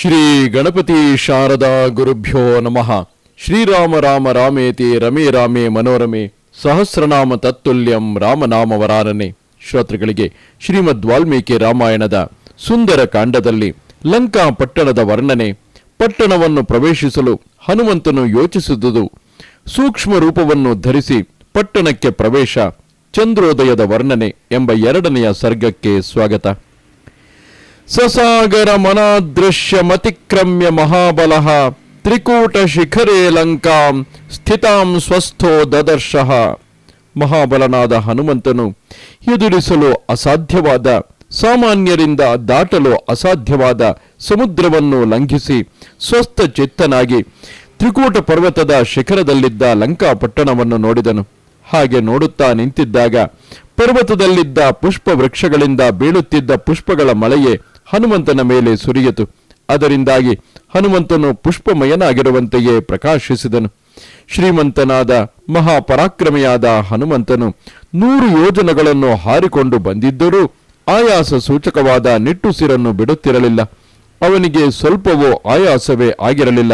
ಶ್ರೀ ಗಣಪತಿ ಶಾರದಾ ಗುರುಭ್ಯೋ ನಮಃ. ಶ್ರೀರಾಮ ರಾಮ ರಾಮೇತಿ ರಮೇ ರಾಮೇ ಮನೋರಮೆ ಸಹಸ್ರನಾಮ ತತ್ತುಲ್ಯಂ ರಾಮನಾಮ ವರಾನನೆ ಶ್ರೋತೃಗಳಿಗೆ ಶ್ರೀಮದ್ ವಾಲ್ಮೀಕಿ ರಾಮಾಯಣದ ಸುಂದರ ಕಾಂಡದಲ್ಲಿ ಲಂಕಾ ಪಟ್ಟಣದ ವರ್ಣನೆ, ಪಟ್ಟಣವನ್ನು ಪ್ರವೇಶಿಸಲು ಹನುಮಂತನು ಯೋಚಿಸಿದುದು. ಸೂಕ್ಷ್ಮ ರೂಪವನ್ನು ಧರಿಸಿ ಪಟ್ಟಣಕ್ಕೆ ಪ್ರವೇಶ, ಚಂದ್ರೋದಯದ ವರ್ಣನೆ ಎಂಬ ಎರಡನೆಯ ಸರ್ಗಕ್ಕೆ ಸ್ವಾಗತ. ಸಸಾಗರ ಮನಾದೃಶ್ಯ ಮತಿಕ್ರಮ್ಯ ಮಹಾಬಲಃ ತ್ರಿಕೂಟ ಶಿಖರೇ ಲಂಕಾಂ. ಸ್ಥಿತಾಂ ಸ್ವಸ್ಥೋ ದದರ್ಶಃ. ಮಹಾಬಲನಾದ ಹನುಮಂತನು ಎದುರಿಸಲು ಅಸಾಧ್ಯವಾದ, ಸಾಮಾನ್ಯರಿಂದ ದಾಟಲು ಅಸಾಧ್ಯವಾದ ಸಮುದ್ರವನ್ನು ಲಂಘಿಸಿ ಸ್ವಸ್ಥ ಚಿತ್ತನಾಗಿ ತ್ರಿಕೂಟ ಪರ್ವತದ ಶಿಖರದಲ್ಲಿದ್ದ ಲಂಕಾ ಪಟ್ಟಣವನ್ನು ನೋಡಿದನು. ಹಾಗೆ ನೋಡುತ್ತಾ ನಿಂತಿದ್ದಾಗ ಪರ್ವತದಲ್ಲಿದ್ದ ಪುಷ್ಪ ವೃಕ್ಷಗಳಿಂದ ಬೀಳುತ್ತಿದ್ದ ಪುಷ್ಪಗಳ ಮಳೆಯೇ ಹನುಮಂತನ ಮೇಲೆ ಸುರಿಯಿತು. ಅದರಿಂದಾಗಿ ಹನುಮಂತನು ಪುಷ್ಪಮಯನಾಗಿರುವಂತೆಯೇ ಪ್ರಕಾಶಿಸಿದನು. ಶ್ರೀಮಂತನಾದ ಮಹಾಪರಾಕ್ರಮಿಯಾದ ಹನುಮಂತನು ನೂರು ಯೋಜನಗಳನ್ನು ಹಾರಿಕೊಂಡು ಬಂದಿದ್ದರೂ ಆಯಾಸ ಸೂಚಕವಾದ ನಿಟ್ಟುಸಿರನ್ನು ಬಿಡುತ್ತಿರಲಿಲ್ಲ. ಅವನಿಗೆ ಸ್ವಲ್ಪವೂ ಆಯಾಸವೇ ಆಗಿರಲಿಲ್ಲ.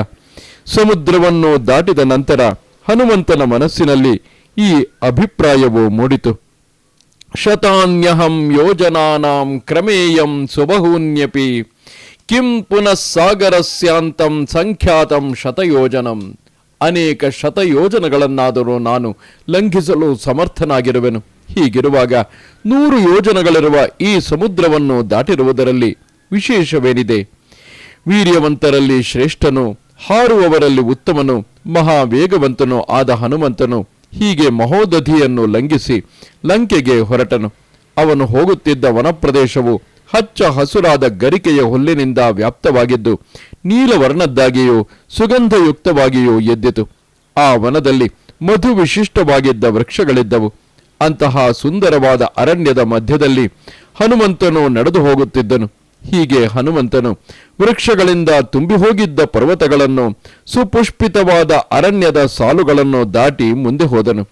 ಸಮುದ್ರವನ್ನು ದಾಟಿದ ನಂತರ ಹನುಮಂತನ ಮನಸ್ಸಿನಲ್ಲಿ ಈ ಅಭಿಪ್ರಾಯವು ಮೂಡಿತು. ಶತಾನ್ಯಹಂ ಯೋಜನಾನಾಂ ಕ್ರಮೇಯಂ ಸುಬಹೂನ್ಯಪಿ ಕಿಂ ಪುನಃ ಸಾಗರಸ್ಯಾಂತಂ ಸಂಖ್ಯಾತಂ ಶತಯೋಜನಂ ಅನೇಕ ಶತಯೋಜನಗಳನ್ನಾದರೂ ನಾನು ಲಂಘಿಸಲು ಸಮರ್ಥನಾಗಿರುವೆನು. ಹೀಗಿರುವಾಗ ನೂರು ಯೋಜನಗಳಿರುವ ಈ ಸಮುದ್ರವನ್ನು ದಾಟಿರುವುದರಲ್ಲಿ ವಿಶೇಷವೇನಿದೆ? ವೀರ್ಯವಂತರಲ್ಲಿ ಶ್ರೇಷ್ಠನು, ಹಾರುವವರಲ್ಲಿ ಉತ್ತಮನು, ಮಹಾವೇಗವಂತನು ಆದ ಹನುಮಂತನು ಹೀಗೆ ಮಹೋದಧಿಯನ್ನು ಲಂಘಿಸಿ ಲಂಕೆಗೆ ಹೊರಟನು. ಅವನು ಹೋಗುತ್ತಿದ್ದ ವನಪ್ರದೇಶವು ಹಚ್ಚ ಹಸುರಾದ ಗರಿಕೆಯ ಹುಲ್ಲಿನಿಂದ ವ್ಯಾಪ್ತವಾಗಿದ್ದು, ನೀಲವರ್ಣದ್ದಾಗಿಯೂ ಸುಗಂಧಯುಕ್ತವಾಗಿಯೂ ಎದ್ದಿತು. ಆ ವನದಲ್ಲಿ ಮಧು ವಿಶಿಷ್ಟವಾಗಿದ್ದ ವೃಕ್ಷಗಳಿದ್ದವು. ಅಂತಹ ಸುಂದರವಾದ ಅರಣ್ಯದ ಮಧ್ಯದಲ್ಲಿ ಹನುಮಂತನು ನಡೆದು ಹೋಗುತ್ತಿದ್ದನು ಹೀಗೆ ಹನುಮಂತನು ವೃಕ್ಷಗಳಿಂದ ತುಂಬಿ ಹೋಗಿದ್ದ ಪರ್ವತಗಳನ್ನು, ಸುಪುಷ್ಪಿತವಾದ ಅರಣ್ಯದ ಸಾಲುಗಳನ್ನು ದಾಟಿ ಮುಂದೆ ಹೋದನು.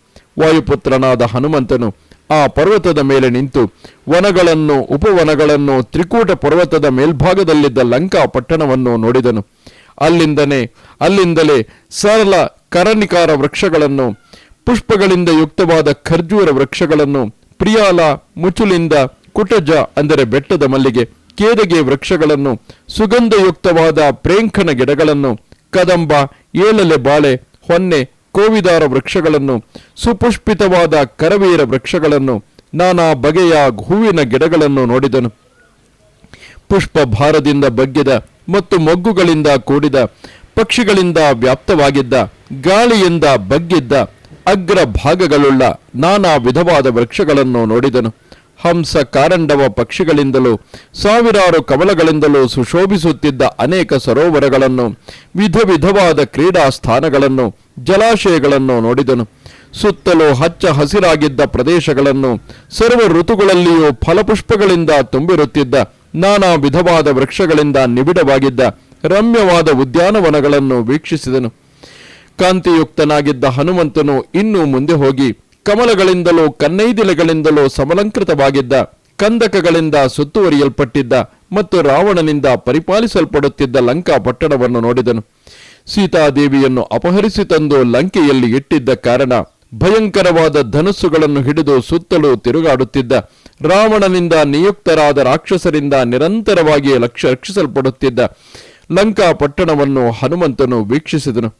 ವಾಯುಪುತ್ರನಾದ ಹನುಮಂತನು ಆ ಪರ್ವತದ ಮೇಲೆ ನಿಂತು ವನಗಳನ್ನು, ಉಪವನಗಳನ್ನು, ತ್ರಿಕೂಟ ಪರ್ವತದ ಮೇಲ್ಭಾಗದಲ್ಲಿದ್ದ ಲಂಕಾ ಪಟ್ಟಣವನ್ನು ನೋಡಿದನು. ಅಲ್ಲಿಂದನೇ ಅಲ್ಲಿಂದಲೇ ಸರಳ ಕರಣಿಕಾರ ವೃಕ್ಷಗಳನ್ನು, ಪುಷ್ಪಗಳಿಂದ ಯುಕ್ತವಾದ ಖರ್ಜೂರ ವೃಕ್ಷಗಳನ್ನು, ಪ್ರಿಯಾಲ, ಮುಚುಲಿಂದ ಕುಟಜ, ಅಂದರೆ ಬೆಟ್ಟದ ಮಲ್ಲಿಗೆ ಕೇದಗೆ ವೃಕ್ಷಗಳನ್ನು, ಸುಗಂಧಯುಕ್ತವಾದ ಪ್ರೇಂಖನ ಗಿಡಗಳನ್ನು, ಕದಂಬ ಏಳಲೆ ಬಾಳೆ, ಹೊನ್ನೆ, ಕೋವಿದಾರ ವೃಕ್ಷಗಳನ್ನು, ಸುಪುಷ್ಪಿತವಾದ ಕರವೀರ ವೃಕ್ಷಗಳನ್ನು, ನಾನಾ ಬಗೆಯ ಹೂವಿನ ಗಿಡಗಳನ್ನು ನೋಡಿದನು. ಪುಷ್ಪ ಭಾರದಿಂದ ಬಗ್ಗಿದ ಮತ್ತು ಮೊಗ್ಗುಗಳಿಂದ ಕೂಡಿದ, ಪಕ್ಷಿಗಳಿಂದ ವ್ಯಾಪ್ತವಾಗಿದ್ದ, ಗಾಳಿಯಿಂದ ಬಗ್ಗಿದ್ದ ಅಗ್ರ ಭಾಗಗಳುಳ್ಳ ನಾನಾ ವಿಧವಾದ ವೃಕ್ಷಗಳನ್ನು ನೋಡಿದನು. ಹಂಸ ಕಾರಂಡವ ಪಕ್ಷಿಗಳಿಂದಲೂ, ಸಾವಿರಾರು ಕವಲಗಳಿಂದಲೂ ಸುಶೋಭಿಸುತ್ತಿದ್ದ ಅನೇಕ ಸರೋವರಗಳನ್ನು, ವಿಧ ವಿಧವಾದ ಕ್ರೀಡಾ ಸ್ಥಾನಗಳನ್ನು, ಜಲಾಶಯಗಳನ್ನು ನೋಡಿದನು. ಸುತ್ತಲೂ ಹಚ್ಚ ಹಸಿರಾಗಿದ್ದ ಪ್ರದೇಶಗಳನ್ನು, ಸರ್ವ ಋತುಗಳಲ್ಲಿಯೂ ಫಲಪುಷ್ಪಗಳಿಂದ ತುಂಬಿರುತ್ತಿದ್ದ, ನಾನಾ ವಿಧವಾದ ವೃಕ್ಷಗಳಿಂದ ನಿಬಿಡವಾಗಿದ್ದ ರಮ್ಯವಾದ ಉದ್ಯಾನವನಗಳನ್ನು ವೀಕ್ಷಿಸಿದನು. ಕಾಂತಿಯುಕ್ತನಾಗಿದ್ದ ಹನುಮಂತನು ಇನ್ನೂ ಮುಂದೆ ಹೋಗಿ ಕಮಲಗಳಿಂದಲೂ ಕನ್ನೈದಿಲೆಗಳಿಂದಲೂ ಸಮಲಂಕೃತವಾಗಿದ್ದ, ಕಂದಕಗಳಿಂದ ಸುತ್ತುವರಿಯಲ್ಪಟ್ಟಿದ್ದ ಮತ್ತು ರಾವಣನಿಂದ ಪರಿಪಾಲಿಸಲ್ಪಡುತ್ತಿದ್ದ ಲಂಕಾ ಪಟ್ಟಣವನ್ನು ನೋಡಿದನು. ಸೀತಾದೇವಿಯನ್ನು ಅಪಹರಿಸಿ ತಂದು ಲಂಕೆಯಲ್ಲಿ ಇಟ್ಟಿದ್ದ ಕಾರಣ ಭಯಂಕರವಾದ ಧನುಸ್ಸುಗಳನ್ನು ಹಿಡಿದು ಸುತ್ತಲೂ ತಿರುಗಾಡುತ್ತಿದ್ದ, ರಾವಣನಿಂದ ನಿಯುಕ್ತರಾದ ರಾಕ್ಷಸರಿಂದ ನಿರಂತರವಾಗಿ ಲಕ್ಷ ರಕ್ಷಿಸಲ್ಪಡುತ್ತಿದ್ದ ಲಂಕಾ ಪಟ್ಟಣವನ್ನು ಹನುಮಂತನು ವೀಕ್ಷಿಸಿದನು.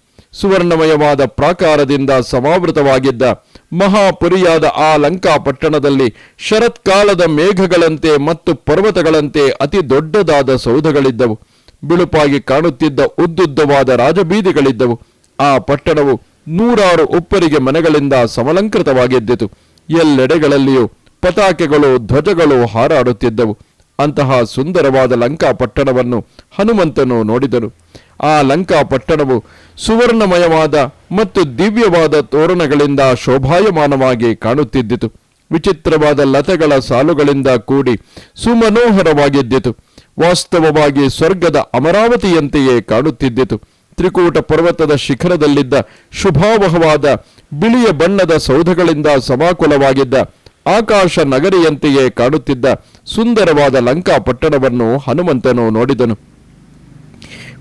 ಸುವರ್ಣಮಯವಾದ ಪ್ರಾಕಾರದಿಂದ ಸಮಾವೃತವಾಗಿದ್ದ ಮಹಾಪುರಿಯಾದ ಆ ಲಂಕಾ ಪಟ್ಟಣದಲ್ಲಿ ಶರತ್ಕಾಲದ ಮೇಘಗಳಂತೆ ಮತ್ತು ಪರ್ವತಗಳಂತೆ ಅತಿ ದೊಡ್ಡದಾದ ಸೌಧಗಳಿದ್ದವು. ಬಿಳುಪಾಗಿ ಕಾಣುತ್ತಿದ್ದ ಉದ್ದುದ್ದವಾದ ರಾಜಬೀದಿಗಳಿದ್ದವು. ಆ ಪಟ್ಟಣವು ನೂರಾರು ಉಪ್ಪರಿಗೆ ಮನೆಗಳಿಂದ ಸಮಲಂಕೃತವಾಗಿದ್ದಿತು. ಎಲ್ಲೆಡೆಗಳಲ್ಲಿಯೂ ಪತಾಕೆಗಳು ಧ್ವಜಗಳು ಹಾರಾಡುತ್ತಿದ್ದವು. ಅಂತಹ ಸುಂದರವಾದ ಲಂಕಾ ಪಟ್ಟಣವನ್ನು ಹನುಮಂತನು ನೋಡಿದನು. ಆ ಲಂಕಾ ಪಟ್ಟಣವು ಸುವರ್ಣಮಯವಾದ ಮತ್ತು ದಿವ್ಯವಾದ ತೋರಣಗಳಿಂದ ಶೋಭಾಯಮಾನವಾಗಿ ಕಾಣುತ್ತಿದ್ದಿತು. ವಿಚಿತ್ರವಾದ ಲತೆಗಳ ಸಾಲುಗಳಿಂದ ಕೂಡಿ ಸುಮನೋಹರವಾಗಿದ್ದಿತು. ವಾಸ್ತವವಾಗಿ ಸ್ವರ್ಗದ ಅಮರಾವತಿಯಂತೆಯೇ ಕಾಣುತ್ತಿದ್ದಿತು. ತ್ರಿಕೂಟ ಪರ್ವತದ ಶಿಖರದಲ್ಲಿದ್ದ ಶುಭಾವಹವಾದ ಬಿಳಿಯ ಬಣ್ಣದ ಸೌಧಗಳಿಂದ ಸಮಾಕುಲವಾಗಿದ್ದ ಆಕಾಶ ನಗರಿಯಂತೆಯೇ ಕಾಣುತ್ತಿದ್ದ ಸುಂದರವಾದ ಲಂಕಾ ಪಟ್ಟಣವನ್ನು ಹನುಮಂತನು ನೋಡಿದನು.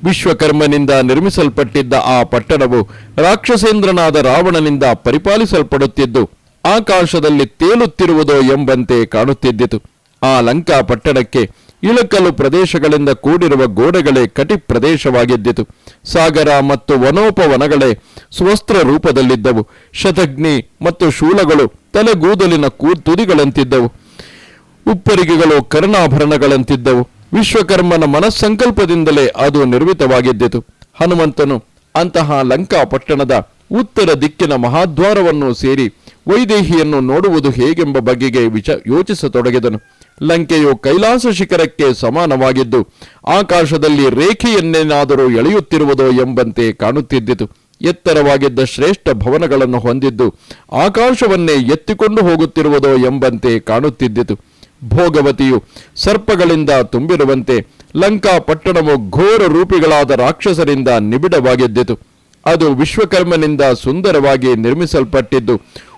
ವಿಶ್ವಕರ್ಮನಿಂದ ನಿರ್ಮಿಸಲ್ಪಟ್ಟಿದ್ದ ಆ ಪಟ್ಟಣವು ರಾಕ್ಷಸೇಂದ್ರನಾದ ರಾವಣನಿಂದ ಪರಿಪಾಲಿಸಲ್ಪಡುತ್ತಿದ್ದು, ಆಕಾಶದಲ್ಲಿ ತೇಲುತ್ತಿರುವುದೋ ಎಂಬಂತೆ ಕಾಣುತ್ತಿದ್ದಿತು. ಆ ಲಂಕಾ ಪಟ್ಟಣಕ್ಕೆ ಇಳಕಲು ಪ್ರದೇಶಗಳಿಂದ ಕೂಡಿರುವ ಗೋಡೆಗಳೇ ಕಟಿ ಪ್ರದೇಶವಾಗಿದ್ದಿತು. ಸಾಗರ ಮತ್ತು ವನೋಪವನಗಳೇ ಸ್ವಸ್ತ್ರ ರೂಪದಲ್ಲಿದ್ದವು. ಶತಗ್ನಿ ಮತ್ತು ಶೂಲಗಳು ತಲೆಗೂದಲಿನ ಕೂ ತುದಿಗಳಂತಿದ್ದವು. ಉಪ್ಪರಿಗೆಗಳು ಕರ್ಣಾಭರಣಗಳಂತಿದ್ದವು. ವಿಶ್ವಕರ್ಮನ ಮನಸ್ಸಂಕಲ್ಪದಿಂದಲೇ ಅದು ನಿರ್ಮಿತವಾಗಿದ್ದಿತು. ಹನುಮಂತನು ಅಂತಹ ಲಂಕಾ ಪಟ್ಟಣದ ಉತ್ತರ ದಿಕ್ಕಿನ ಮಹಾದ್ವಾರವನ್ನು ಸೇರಿ ವೈದೇಹಿಯನ್ನು ನೋಡುವುದು ಹೇಗೆಂಬ ಬಗೆಗೆ ವಿಚ ಯೋಚಿಸತೊಡಗಿದನು. ಲಂಕೆಯು ಕೈಲಾಸ ಶಿಖರಕ್ಕೆ ಸಮಾನವಾಗಿದ್ದು, ಆಕಾಶದಲ್ಲಿ ರೇಖೆಯನ್ನೇನಾದರೂ ಎಳೆಯುತ್ತಿರುವುದೋ ಎಂಬಂತೆ ಕಾಣುತ್ತಿದ್ದಿತು. ಎತ್ತರವಾಗಿದ್ದ ಶ್ರೇಷ್ಠ ಭವನಗಳನ್ನು ಹೊಂದಿದ್ದು, ಆಕಾಶವನ್ನೇ ಎತ್ತಿಕೊಂಡು ಹೋಗುತ್ತಿರುವುದೋ ಎಂಬಂತೆ ಕಾಣುತ್ತಿದ್ದಿತು. ಭೋಗವತಿಯು ಸರ್ಪಗಳಿಂದ ತುಂಬಿರುವಂತೆ ಲಂಕಾ ಪಟ್ಟಣವು ಘೋರ ರೂಪಿಗಳಾದ ರಾಕ್ಷಸರಿಂದ ನಿಬಿಡವಾಗಿದ್ದಿತು. ಅದು ವಿಶ್ವಕರ್ಮನಿಂದ ಸುಂದರವಾಗಿ ನಿರ್ಮಿಸಲ್ಪಟ್ಟಿದ್ದು,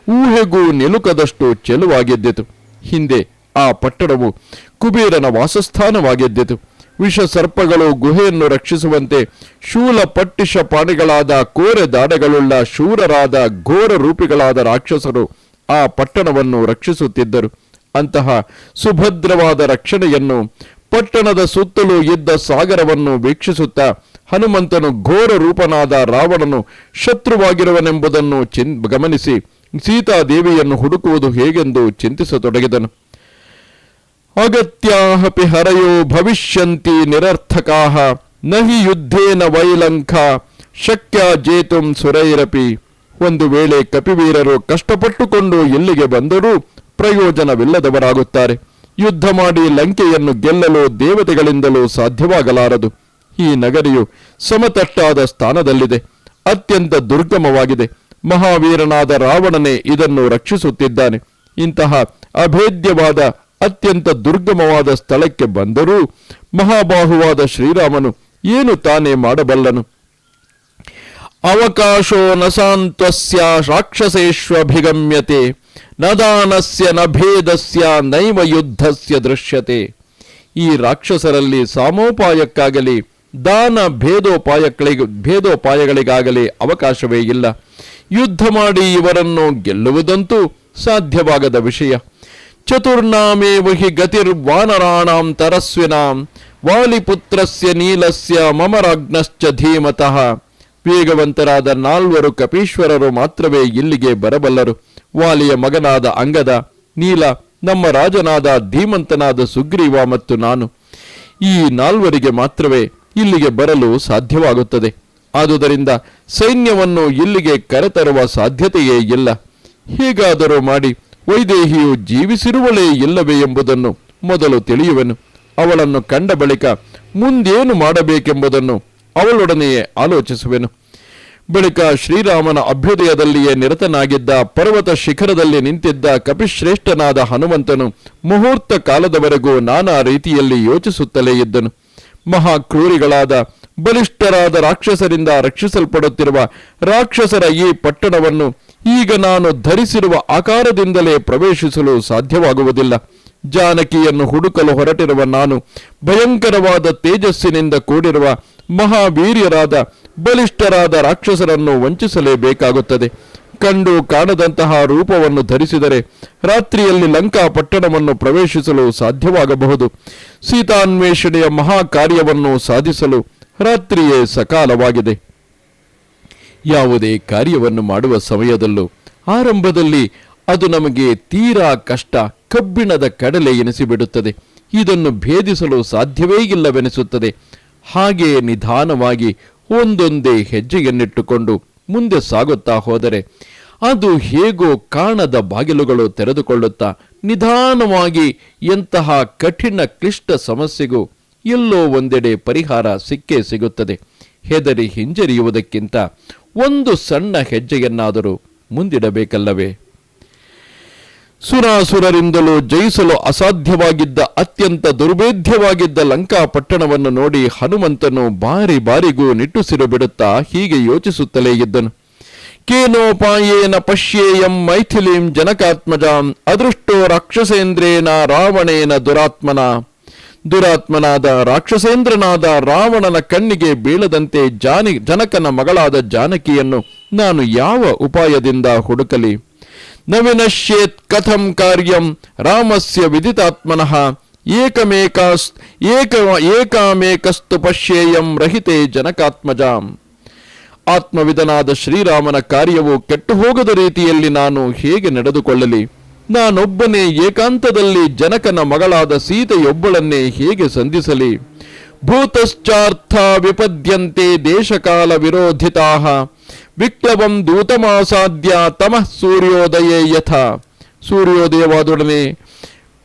ಊಹೆಗೂ ನಿಲುಕದಷ್ಟು ಚೆಲುವಾಗಿದ್ದಿತು. ಹಿಂದೆ ಆ ಪಟ್ಟಣವು ಕುಬೇರನ ವಾಸಸ್ಥಾನವಾಗಿದ್ದಿತು. ವಿಷ ಸರ್ಪಗಳು ಗುಹೆಯನ್ನು ರಕ್ಷಿಸುವಂತೆ ಶೂಲ ಪಟ್ಟಿಷ ಪಾಣಿಗಳಾದ ಕೋರೆ ದಾಡೆಗಳುಳ್ಳ ಶೂರರಾದ ಘೋರ ರೂಪಿಗಳಾದ ರಾಕ್ಷಸರು ಆ ಪಟ್ಟಣವನ್ನು ರಕ್ಷಿಸುತ್ತಿದ್ದರು. ಅಂತಹ ಸುಭದ್ರವಾದ ರಕ್ಷಣೆಯನ್ನು ಪಟ್ಟಣದ ಸುತ್ತಲೂ ಇದ್ದ ಸಾಗರವನ್ನು ವೀಕ್ಷಿಸುತ್ತಾ ಹನುಮಂತನು ಘೋರ ರೂಪನಾದ ರಾವಣನು ಶತ್ರುವಾಗಿರುವನೆಂಬುದನ್ನು ಚಿನ್, ಗಮನಿಸಿ ಸೀತಾದೇವಿಯನ್ನು ಹುಡುಕುವುದು ಹೇಗೆಂದು ಚಿಂತಿಸತೊಡಗಿದನು. ಅಗತ್ಯಾಹಪಿ ಹರೆಯೋ ಭವಿಷ್ಯಂತಿ ನಿರರ್ಥಕಾಹ ನಹಿ ಯುದ್ಧೇನ ವೈಲಂಕ ಶಕ್ಯ ಜೇತುಂ ಸುರೈರಪಿ ಒಂದು ವೇಳೆ ಕಪಿವೀರರು ಕಷ್ಟಪಟ್ಟುಕೊಂಡು ಇಲ್ಲಿಗೆ ಬಂದರೂ ಪ್ರಯೋಜನವಿಲ್ಲದವರಾಗುತ್ತಾರೆ. ಯುದ್ಧ ಮಾಡಿ ಲಂಕೆಯನ್ನು ಗೆಲ್ಲಲು ದೇವತೆಗಳಿಂದಲೂ ಸಾಧ್ಯವಾಗಲಾರದು. ಈ ನಗರಿಯು ಸಮತಟ್ಟಾದ ಸ್ಥಾನದಲ್ಲಿದೆ. ಅತ್ಯಂತ ದುರ್ಗಮವಾಗಿದೆ. ಮಹಾವೀರನಾದ ರಾವಣನೇ ಇದನ್ನು ರಕ್ಷಿಸುತ್ತಿದ್ದಾನೆ. ಇಂತಹ ಅಭೇದ್ಯವಾದ ಅತ್ಯಂತ ದುರ್ಗಮವಾದ ಸ್ಥಳಕ್ಕೆ ಬಂದರೂ ಮಹಾಬಾಹುವಾದ ಶ್ರೀರಾಮನು ಏನು ತಾನೇ ಮಾಡಬಲ್ಲನು? ಅವಕಾಶೋ ನ ಸಾಂತ್ವಸ್ಯ ರಾಕ್ಷಸೇಶ್ವಭಿಗಮ್ಯತೆ ನ ದಾನಸ್ಯ ನ ಭೇದಸ್ಯ ನೈವ ಯುದ್ಧಸ್ಯ ದೃಶ್ಯತೆ. ಈ ರಾಕ್ಷಸರಲ್ಲಿ ಸಾಮೋಪಾಯಕ್ಕಾಗಲಿ, ದಾನ ಭೇದೋಪಾಯಗಳಿಗೆ ಭೇದೋಪಾಯಗಳಿಗಾಗಲಿ ಅವಕಾಶವೇ ಇಲ್ಲ. ಯುದ್ಧ ಮಾಡಿ ಇವರನ್ನು ಗೆಲ್ಲುವುದಂತೂ ಸಾಧ್ಯವಾಗದ ವಿಷಯ. ಚತುರ್ನಾಮೇವ ಹಿ ಗತಿರ್ವಾನರಾಣಾಂ ತರಸ್ವಿನಾಂ ವಾಲಿಪುತ್ರಸ್ಯ ನೀಲಸ್ಯ ಮಮರಾಗ್ನಶ್ಚ ಧೀಮತಃ ವೇಗವಂತರಾದ ನಾಲ್ವರು ಕಪೀಶ್ವರರು ಮಾತ್ರವೇ ಇಲ್ಲಿಗೆ ಬರಬಲ್ಲರು. ವಾಲಿಯ ಮಗನಾದ ಅಂಗದ, ನೀಲ, ನಮ್ಮ ರಾಜನಾದ ಧೀಮಂತನಾದ ಸುಗ್ರೀವ ಮತ್ತು ನಾನು. ಈ ನಾಲ್ವರಿಗೆ ಮಾತ್ರವೇ ಇಲ್ಲಿಗೆ ಬರಲು ಸಾಧ್ಯವಾಗುತ್ತದೆ. ಆದುದರಿಂದ ಸೈನ್ಯವನ್ನು ಇಲ್ಲಿಗೆ ಕರೆತರುವ ಸಾಧ್ಯತೆಯೇ ಇಲ್ಲ. ಹೀಗಾದರೂ ಮಾಡಿ ವೈದೇಹಿಯು ಜೀವಿಸಿರುವಳೇ ಇಲ್ಲವೇ ಎಂಬುದನ್ನು ಮೊದಲು ತಿಳಿಯುವೆನು. ಅವಳನ್ನು ಕಂಡ ಬಳಿಕ ಮುಂದೇನು ಮಾಡಬೇಕೆಂಬುದನ್ನು ಅವಳೊಡನೆಯೇ ಆಲೋಚಿಸುವೆನು. ಬಳಿಕ ಶ್ರೀರಾಮನ ಅಭ್ಯುದಯದಲ್ಲಿಯೇ ನಿರತನಾಗಿದ್ದ ಪರ್ವತ ಶಿಖರದಲ್ಲಿ ನಿಂತಿದ್ದ ಕಪಿಶ್ರೇಷ್ಠನಾದ ಹನುಮಂತನು ಮುಹೂರ್ತ ಕಾಲದವರೆಗೂ ನಾನಾ ರೀತಿಯಲ್ಲಿ ಯೋಚಿಸುತ್ತಲೇ ಇದ್ದನು. ಮಹಾಕ್ರೂರಿಗಳಾದ ಬಲಿಷ್ಠರಾದ ರಾಕ್ಷಸರಿಂದ ರಕ್ಷಿಸಲ್ಪಡುತ್ತಿರುವ ರಾಕ್ಷಸರ ಈ ಪಟ್ಟಣವನ್ನು ಈಗ ನಾನು ಧರಿಸಿರುವ ಆಕಾರದಿಂದಲೇ ಪ್ರವೇಶಿಸಲು ಸಾಧ್ಯವಾಗುವುದಿಲ್ಲ. ಜಾನಕಿಯನ್ನು ಹುಡುಕಲು ಹೊರಟಿರುವ ನಾನು ಭಯಂಕರವಾದ ತೇಜಸ್ಸಿನಿಂದ ಕೂಡಿರುವ ಮಹಾವೀರ್ಯರಾದ, ಬಲಿಷ್ಠರಾದ ರಾಕ್ಷಸರನ್ನು ವಂಚಿಸಲೇಬೇಕಾಗುತ್ತದೆ. ಕಂಡು ಕಾಣದಂತಹ ರೂಪವನ್ನು ಧರಿಸಿದರೆ ರಾತ್ರಿಯಲ್ಲಿ ಲಂಕಾ ಪಟ್ಟಣವನ್ನು ಪ್ರವೇಶಿಸಲು ಸಾಧ್ಯವಾಗಬಹುದು. ಸೀತಾನ್ವೇಷಣೆಯ ಮಹಾ ಕಾರ್ಯವನ್ನು ಸಾಧಿಸಲು ರಾತ್ರಿಯೇ ಸಕಾಲವಾಗಿದೆ. ಯಾವುದೇ ಕಾರ್ಯವನ್ನು ಮಾಡುವ ಸಮಯದಲ್ಲೂ ಆರಂಭದಲ್ಲಿ ಅದು ನಮಗೆ ತೀರಾ ಕಷ್ಟ, ಕಬ್ಬಿಣದ ಕಡಲೆ ಎನಿಸಿಬಿಡುತ್ತದೆ. ಇದನ್ನು ಭೇದಿಸಲು ಸಾಧ್ಯವೇ ಇಲ್ಲವೆನಿಸುತ್ತದೆ. ಹಾಗೆ ನಿಧಾನವಾಗಿ ಒಂದೊಂದೇ ಹೆಜ್ಜೆಯನ್ನಿಟ್ಟುಕೊಂಡು ಮುಂದೆ ಸಾಗುತ್ತಾ ಹೋದರೆ ಅದು ಹೇಗೋ ಕಾಣದ ಬಾಗಿಲುಗಳು ತೆರೆದುಕೊಳ್ಳುತ್ತಾ ನಿಧಾನವಾಗಿ ಎಂತಹ ಕಠಿಣ ಕ್ಲಿಷ್ಟ ಸಮಸ್ಯೆಗೂ ಎಲ್ಲೋ ಒಂದೆಡೆ ಪರಿಹಾರ ಸಿಕ್ಕೇ ಸಿಗುತ್ತದೆ. ಹೆದರಿ ಹಿಂಜರಿಯುವುದಕ್ಕಿಂತ ಒಂದು ಸಣ್ಣ ಹೆಜ್ಜೆಯನ್ನಾದರೂ ಮುಂದಿಡಬೇಕಲ್ಲವೇ? ಸುರಾಸುರರಿಂದಲೂ ಜಯಿಸಲು ಅಸಾಧ್ಯವಾಗಿದ್ದ ಅತ್ಯಂತ ದುರ್ಭೇದ್ಯವಾಗಿದ್ದ ಲಂಕಾ ಪಟ್ಟಣವನ್ನು ನೋಡಿ ಹನುಮಂತನು ಬಾರಿ ಬಾರಿಗೂ ನಿಟ್ಟುಸಿರು ಬಿಡುತ್ತಾ ಹೀಗೆ ಯೋಚಿಸುತ್ತಲೇ ಇದ್ದನು. ಕೇನೋಪಾಯೇನ ಪಶ್ಯೇಯಂ ಮೈಥಿಲೀಂ ಜನಕಾತ್ಮಜಾಂ ಅದೃಷ್ಟೋ ರಾಕ್ಷಸೇಂದ್ರೇನ ರಾವಣೇನ ದುರಾತ್ಮನ. ದುರಾತ್ಮನಾದ ರಾಕ್ಷಸೇಂದ್ರನಾದ ರಾವಣನ ಕಣ್ಣಿಗೆ ಬೀಳದಂತೆ ಜಾನಿ ಜನಕನ ಮಗಳಾದ ಜಾನಕಿಯನ್ನು ನಾನು ಯಾವ ಉಪಾಯದಿಂದ ಹುಡುಕಲಿ? ನವಿನಶ್ಯೇತ್ ಕಥಂ ಕಾರ್ಯಂ ರಾಮಸ್ಯ ವಿದಿತಾತ್ಮನಃ ಏಕಮೇಕಾಸ್ ಏಕ ಏಕಾಮೇಕಸ್ತು ಪಶ್ಯೇಯಂ ರಹಿತೆ ಜನಕಾತ್ಮಜಾಂ. ಆತ್ಮವಿದನಾದ ಶ್ರೀರಾಮನ ಕಾರ್ಯವು ಕೆಟ್ಟು ಹೋಗದ ರೀತಿಯಲ್ಲಿ ನಾನು ಹೇಗೆ ನಡೆದುಕೊಳ್ಳಲಿ? ನಾನೊಬ್ಬನೇ ಏಕಾಂತದಲ್ಲಿ ಜನಕನ ಮಗಳಾದ ಸೀತೆಯೊಬ್ಬಳನ್ನೇ ಹೇಗೆ ಸಂಧಿಸಲಿ? ಭೂತಶ್ಚಾರ್ಥ ವಿಪದ್ಯಂತೆ ದೇಶಕಾಲ ವಿರೋಧಿತಾ ವಿಕ್ಲವಂ ದೂತಮಾಸಾಧ್ಯ ತಮಃ ಸೂರ್ಯೋದಯೇ ಯಥ. ಸೂರ್ಯೋದಯವಾದೊಡನೆ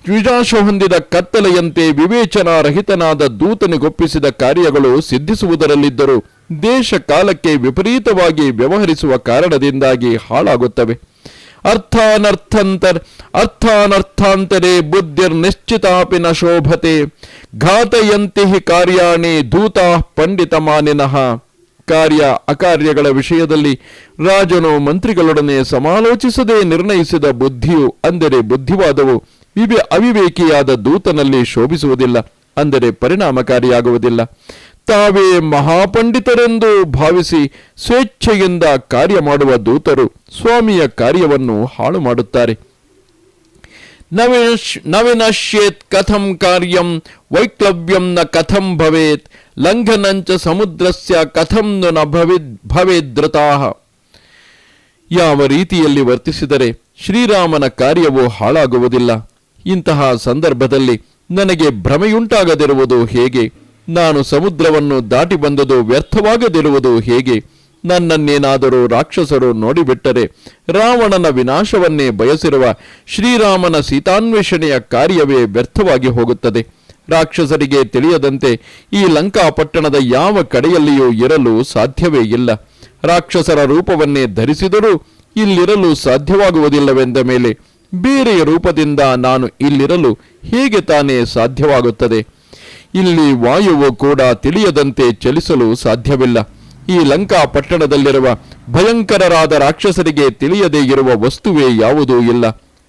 ದ್ವಿಜಾಶ ಹೊಂದಿದ ಕತ್ತಲೆಯಂತೆ ವಿವೇಚನಾರಹಿತನಾದ ದೂತನಿಗೊಪ್ಪಿಸಿದ ಕಾರ್ಯಗಳು ಸಿದ್ಧಿಸುವುದರಲ್ಲಿದ್ದರು ದೇಶ ಕಾಲಕ್ಕೆ ವಿಪರೀತವಾಗಿ ವ್ಯವಹರಿಸುವ ಕಾರಣದಿಂದಾಗಿ ಹಾಳಾಗುತ್ತವೆ. ಅರ್ಥಾನರ್ಥಂತರ್ ಅರ್ಥಾನರ್ಥಾಂತರೆ ಬುದ್ಧಿರ್ ನಿಶ್ಚಿತಾಪಿ ನ ಶೋಭತೆ ಘಾತಯಂತಿ ಕಾರ್ಯಾಣಿ ದೂತಾ ಪಂಡಿತ ಮಾನಿನಃ ಕಾರ್ಯ ಅಕಾರ್ಯಗಳ ವಿಷಯದಲ್ಲಿ ರಾಜನು ಮಂತ್ರಿಗಳೊಡನೆ ಸಮಾಲೋಚಿಸದೆ ನಿರ್ಣಯಿಸಿದ ಬುದ್ಧಿಯು ಅಂದರೆ ಬುದ್ಧಿವಾದವು ವಿವೆ ಅವಿವೇಕಿಯಾದ ದೂತನಲ್ಲಿ ಶೋಭಿಸುವುದಿಲ್ಲ, ಅಂದರೆ ಪರಿಣಾಮಕಾರಿಯಾಗುವುದಿಲ್ಲ. ತಾವೇ ಮಹಾಪಂಡಿತರೆಂದು ಭಾವಿಸಿ ಸ್ವೇಚ್ಛೆಯಿಂದ ಕಾರ್ಯ ಮಾಡುವ ದೂತರು ಸ್ವಾಮಿಯ ಕಾರ್ಯವನ್ನು ಹಾಳು ಮಾಡುತ್ತಾರೆ. ನವಿನಶ್- ನವಿನಶ್ಯೇತ್ ಕಥಂ ಕಾರ್ಯಂ ವೈಕ್ಲವ್ಯಂ ನ ಕಥಂ ಭವೇತ್, ಲಂಘನಂಚ ಸಮುದ್ರಸ್ಯ ಕಥಂ ನು ನ ಭವೇದ್ ಭವೇದ್ರತಾ ಯಾವ ರೀತಿಯಲ್ಲಿ ವರ್ತಿಸಿದರೆ ಶ್ರೀರಾಮನ ಕಾರ್ಯವು ಹಾಳಾಗುವುದಿಲ್ಲ. ಇಂತಹ ಸಂದರ್ಭದಲ್ಲಿ ನನಗೆ ಭ್ರಮೆಯುಂಟಾಗದಿರುವುದು ಹೇಗೆ? ನಾನು ಸಮುದ್ರವನ್ನು ದಾಟಿ ಬಂದುದು ವ್ಯರ್ಥವಾಗದಿರುವುದು ಹೇಗೆ? ನನ್ನನ್ನೇನಾದರೂ ರಾಕ್ಷಸರು ನೋಡಿಬಿಟ್ಟರೆ ರಾವಣನ ವಿನಾಶವನ್ನೇ ಬಯಸಿರುವ ಶ್ರೀರಾಮನ ಸೀತಾನ್ವೇಷಣೆಯ ಕಾರ್ಯವೇ ವ್ಯರ್ಥವಾಗಿ ಹೋಗುತ್ತದೆ. ರಾಕ್ಷಸರಿಗೆ ತಿಳಿಯದಂತೆ ಈ ಲಂಕಾಪಟ್ಟಣದ ಯಾವ ಕಡೆಯಲ್ಲಿಯೂ ಇರಲು ಸಾಧ್ಯವೇ ಇಲ್ಲ. ರಾಕ್ಷಸರ ರೂಪವನ್ನೇ ಧರಿಸಿದರೂ ಇಲ್ಲಿರಲು ಸಾಧ್ಯವಾಗುವುದಿಲ್ಲವೆಂದ ಮೇಲೆ ಬೇರೆಯ ರೂಪದಿಂದ ನಾನು ಇಲ್ಲಿರಲು ಹೇಗೆ ತಾನೇ ಸಾಧ್ಯವಾಗುತ್ತದೆ? ಇಲ್ಲಿ ವಾಯುವು ಕೂಡ ತಿಳಿಯದಂತೆ ಚಲಿಸಲು ಸಾಧ್ಯವಿಲ್ಲ. ಈ ಲಂಕಾ ಪಟ್ಟಣದಲ್ಲಿರುವ ಭಯಂಕರರಾದ ರಾಕ್ಷಸರಿಗೆ ತಿಳಿಯದೇ ಇರುವ ವಸ್ತುವೇ ಯಾವುದೂ ಇಲ್ಲ.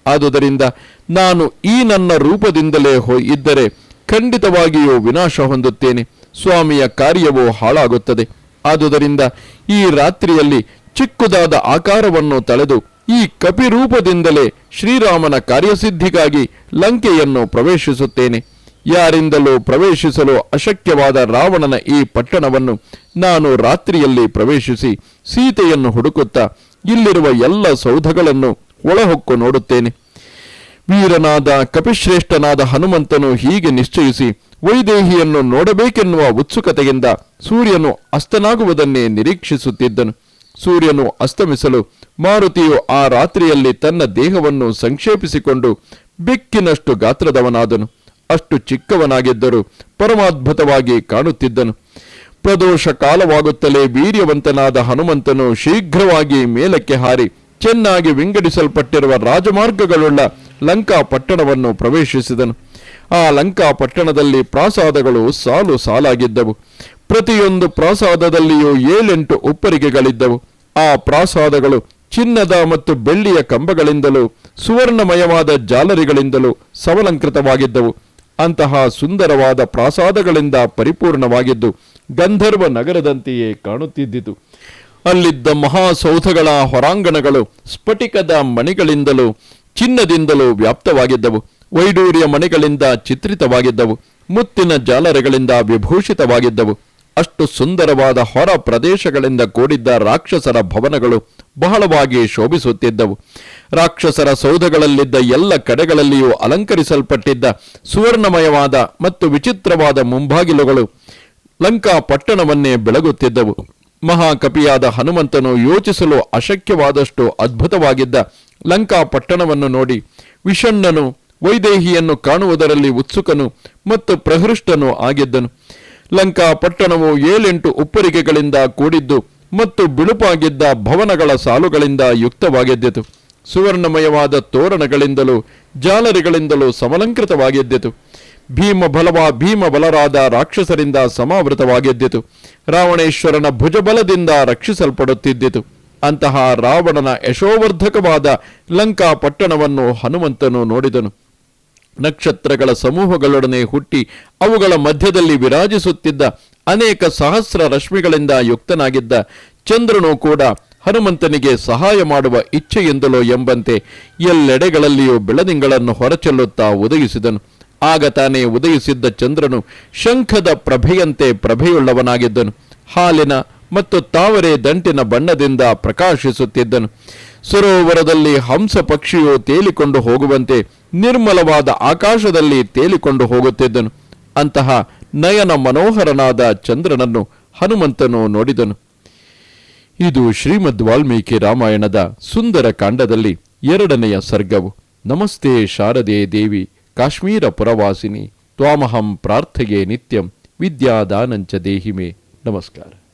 ಆದುದರಿಂದ ನಾನು ಈ ನನ್ನ ರೂಪದಿಂದಲೇ ಹೋ ಇದ್ದರೆ ಖಂಡಿತವಾಗಿಯೂ ವಿನಾಶ ಹೊಂದುತ್ತೇನೆ. ಸ್ವಾಮಿಯ ಕಾರ್ಯವು ಹಾಳಾಗುತ್ತದೆ. ಆದುದರಿಂದ ಈ ರಾತ್ರಿಯಲ್ಲಿ ಚಿಕ್ಕದಾದ ಆಕಾರವನ್ನು ತಳೆದು ಈ ಕಪಿರೂಪದಿಂದಲೇ ಶ್ರೀರಾಮನ ಕಾರ್ಯಸಿದ್ಧಿಗಾಗಿ ಲಂಕೆಯನ್ನು ಪ್ರವೇಶಿಸುತ್ತೇನೆ. ಯಾರಿಂದಲೂ ಪ್ರವೇಶಿಸಲು ಅಶಕ್ಯವಾದ ರಾವಣನ ಈ ಪಟ್ಟಣವನ್ನು ನಾನು ರಾತ್ರಿಯಲ್ಲಿ ಪ್ರವೇಶಿಸಿ ಸೀತೆಯನ್ನು ಹುಡುಕುತ್ತಾ ಇಲ್ಲಿರುವ ಎಲ್ಲ ಸೌಧಗಳನ್ನು ಒಳಹೊಕ್ಕು ನೋಡುತ್ತೇನೆ. ವೀರನಾದ, ಕಪಿಶ್ರೇಷ್ಠನಾದ ಹನುಮಂತನು ಹೀಗೆ ನಿಶ್ಚಯಿಸಿ ವೈದೇಹಿಯನ್ನು ನೋಡಬೇಕೆನ್ನುವ ಉತ್ಸುಕತೆಯಿಂದ ಸೂರ್ಯನು ಅಸ್ತನಾಗುವುದನ್ನೇ ನಿರೀಕ್ಷಿಸುತ್ತಿದ್ದನು. ಸೂರ್ಯನು ಅಸ್ತಮಿಸಲು ಮಾರುತಿಯು ಆ ರಾತ್ರಿಯಲ್ಲಿ ತನ್ನ ದೇಹವನ್ನು ಸಂಕ್ಷೇಪಿಸಿಕೊಂಡು ಬೆಕ್ಕಿನಷ್ಟು ಗಾತ್ರದವನಾದನು. ಅಷ್ಟು ಚಿಕ್ಕವನಾಗಿದ್ದರೂ ಪರಮಾದ್ಭುತವಾಗಿ ಕಾಣುತ್ತಿದ್ದನು. ಪ್ರದೋಷ ಕಾಲವಾಗುತ್ತಲೇ ವೀರ್ಯವಂತನಾದ ಹನುಮಂತನು ಶೀಘ್ರವಾಗಿ ಮೇಲಕ್ಕೆ ಹಾರಿ ಚೆನ್ನಾಗಿ ವಿಂಗಡಿಸಲ್ಪಟ್ಟಿರುವ ರಾಜಮಾರ್ಗಗಳುಳ್ಳ ಲಂಕಾ ಪಟ್ಟಣವನ್ನು ಪ್ರವೇಶಿಸಿದನು. ಆ ಲಂಕಾ ಪಟ್ಟಣದಲ್ಲಿ ಪ್ರಾಸಾದಗಳು ಸಾಲು ಸಾಲಾಗಿದ್ದವು. ಪ್ರತಿಯೊಂದು ಪ್ರಾಸಾದದಲ್ಲಿಯೂ ಏಳೆಂಟು ಉಪ್ಪರಿಗೆಗಳಿದ್ದವು. ಆ ಪ್ರಾಸಾದಗಳು ಚಿನ್ನದ ಮತ್ತು ಬೆಳ್ಳಿಯ ಕಂಬಗಳಿಂದಲೂ ಸುವರ್ಣಮಯವಾದ ಜಾಲರಿಗಳಿಂದಲೂ ಸವಲಂಕೃತವಾಗಿದ್ದವು. ಅಂತಹ ಸುಂದರವಾದ ಪ್ರಾಸಾದಗಳಿಂದ ಪರಿಪೂರ್ಣವಾಗಿದ್ದು ಗಂಧರ್ವ ನಗರದಂತೆಯೇ ಕಾಣುತ್ತಿದ್ದಿತು. ಅಲ್ಲಿದ್ದ ಮಹಾಸೌಧಗಳ ಹೊರಾಂಗಣಗಳು ಸ್ಫಟಿಕದ ಮಣಿಗಳಿಂದಲೂ ಚಿನ್ನದಿಂದಲೂ ವ್ಯಾಪ್ತವಾಗಿದ್ದವು. ವೈಡೂರ್ಯ ಮಣಿಗಳಿಂದ ಚಿತ್ರಿತವಾಗಿದ್ದವು. ಮುತ್ತಿನ ಜಾಲರಗಳಿಂದ ವಿಭೂಷಿತವಾಗಿದ್ದವು. ಅಷ್ಟು ಸುಂದರವಾದ ಹೊರ ಪ್ರದೇಶಗಳಿಂದ ಕೂಡಿದ್ದ ರಾಕ್ಷಸರ ಭವನಗಳು ಬಹಳವಾಗಿ ಶೋಭಿಸುತ್ತಿದ್ದವು. ರಾಕ್ಷಸರ ಸೌಧಗಳಲ್ಲಿದ್ದ ಎಲ್ಲ ಕಡೆಗಳಲ್ಲಿಯೂ ಅಲಂಕರಿಸಲ್ಪಟ್ಟಿದ್ದ ಸುವರ್ಣಮಯವಾದ ಮತ್ತು ವಿಚಿತ್ರವಾದ ಮುಂಭಾಗಿಲುಗಳು ಲಂಕಾ ಪಟ್ಟಣವನ್ನೇ ಬೆಳಗುತ್ತಿದ್ದವು. ಮಹಾಕಪಿಯಾದ ಹನುಮಂತನು ಯೋಚಿಸಲು ಅಶಕ್ಯವಾದಷ್ಟು ಅದ್ಭುತವಾಗಿದ್ದ ಲಂಕಾ ಪಟ್ಟಣವನ್ನು ನೋಡಿ ವಿಷಣ್ಣನು, ವೈದೇಹಿಯನ್ನು ಕಾಣುವುದರಲ್ಲಿ ಉತ್ಸುಕನು ಮತ್ತು ಪ್ರಹೃಷ್ಟನು ಆಗಿದ್ದನು. ಲಂಕಾ ಪಟ್ಟಣವು ಏಳೆಂಟು ಉಪ್ಪರಿಗೆಗಳಿಂದ ಕೂಡಿದ್ದು ಮತ್ತು ಬಿಳುಪಾಗಿದ್ದ ಭವನಗಳ ಸಾಲುಗಳಿಂದ ಯುಕ್ತವಾಗಿದ್ದಿತು. ಸುವರ್ಣಮಯವಾದ ತೋರಣಗಳಿಂದಲೂ ಜಾಲರಿಗಳಿಂದಲೂ ಸಮಲಂಕೃತವಾಗಿದ್ದಿತು. ಭೀಮ ಬಲವ ಭೀಮ ಬಲರಾದ ರಾಕ್ಷಸರಿಂದ ಸಮಾವೃತವಾಗಿದ್ದಿತು. ರಾವಣೇಶ್ವರನ ಭುಜಬಲದಿಂದ ರಕ್ಷಿಸಲ್ಪಡುತ್ತಿದ್ದಿತು. ಅಂತಹ ರಾವಣನ ಯಶೋವರ್ಧಕವಾದ ಲಂಕಾ ಪಟ್ಟಣವನ್ನು ಹನುಮಂತನು ನೋಡಿದನು. ನಕ್ಷತ್ರಗಳ ಸಮೂಹಗಳೊಡನೆ ಹುಟ್ಟಿ ಅವುಗಳ ಮಧ್ಯದಲ್ಲಿ ವಿರಾಜಿಸುತ್ತಿದ್ದ ಅನೇಕ ಸಹಸ್ರ ರಶ್ಮಿಗಳಿಂದ ಯುಕ್ತನಾಗಿದ್ದ ಚಂದ್ರನು ಕೂಡ ಹನುಮಂತನಿಗೆ ಸಹಾಯ ಮಾಡುವ ಇಚ್ಛೆಯಿಂದಲೋ ಎಂಬಂತೆ ಎಲ್ಲೆಡೆಗಳಲ್ಲಿಯೂ ಬೆಳದಿಂಗಳನ್ನು ಹೊರಚೆಲ್ಲುತ್ತಾ ಉದಯಿಸಿದನು. ಆಗ ತಾನೇ ಉದಯಿಸಿದ್ದ ಚಂದ್ರನು ಶಂಖದ ಪ್ರಭೆಯಂತೆ ಪ್ರಭೆಯುಳ್ಳವನಾಗಿದ್ದನು. ಹಾಲಿನ ಮತ್ತು ತಾವರೆ ದಂಟಿನ ಬಣ್ಣದಿಂದ ಪ್ರಕಾಶಿಸುತ್ತಿದ್ದನು. ಸರೋವರದಲ್ಲಿ ಹಂಸ ಪಕ್ಷಿಯು ತೇಲಿಕೊಂಡು ಹೋಗುವಂತೆ ನಿರ್ಮಲವಾದ ಆಕಾಶದಲ್ಲಿ ತೇಲಿಕೊಂಡು ಹೋಗುತ್ತಿದ್ದನು. ಅಂತಹ ನಯನ ಮನೋಹರನಾದ ಚಂದ್ರನನ್ನು ಹನುಮಂತನು ನೋಡಿದನು. ಇದು ಶ್ರೀಮದ್ ವಾಲ್ಮೀಕಿ ರಾಮಾಯಣದ ಸುಂದರ ಕಾಂಡದಲ್ಲಿ ಎರಡನೆಯ ಸರ್ಗವು. ನಮಸ್ತೆ ಶಾರದೆ ದೇವಿ, ಕಾಶ್ಮೀರ ಪುರವಾಸಿನಿ, ತ್ವಾಮಹಂ ಪ್ರಾರ್ಥೆಯೇ ನಿತ್ಯಂ, ವಿದ್ಯಾದಾನಂಚ ದೇಹಿಮೆ. ನಮಸ್ಕಾರ.